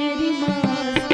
મેરી માં